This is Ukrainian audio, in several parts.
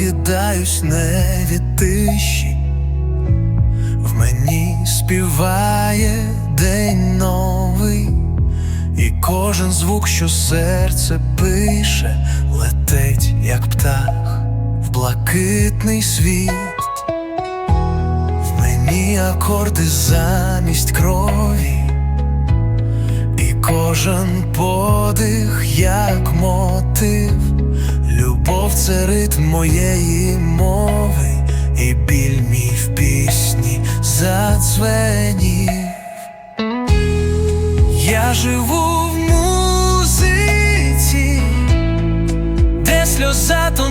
прокидаюсь не від тиші, в мені співає день новий, і кожен звук, що серце пише, летить, як птах, в блакитний світ. В мені акорди замість крові. І кожен подих, як мотив, любов це ритм моєї мови, і біль мій в пісні задзвенів. Я живу в музиці, де сльоза то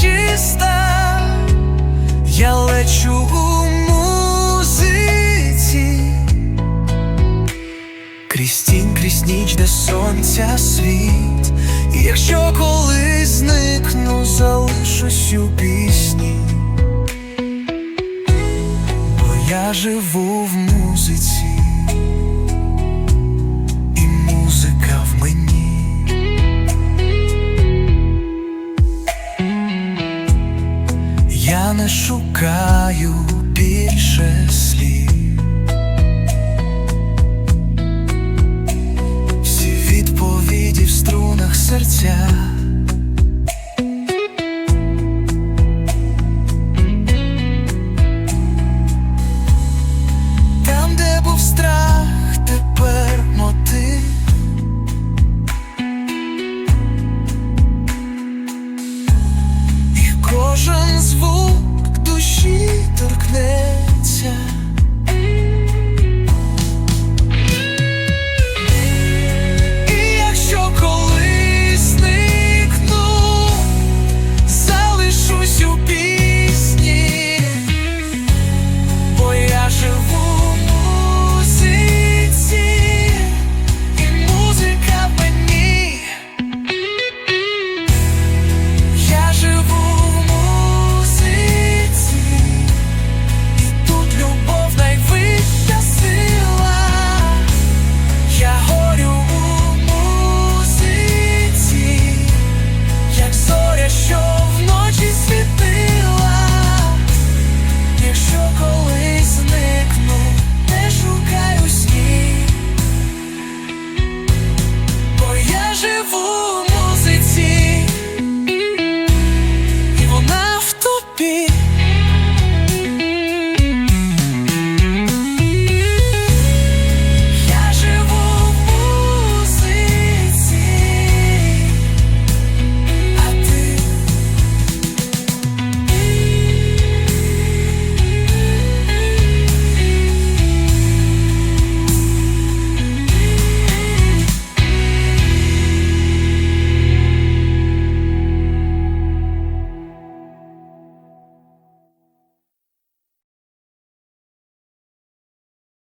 чиста, я лечу у музиці. Крізь тінь, крізь ніч, де сонця світ, Якщо колись зникну, залишусь у пісні, бо я живу в музиці, і музика в мені. Я не шукаю більше слів. Я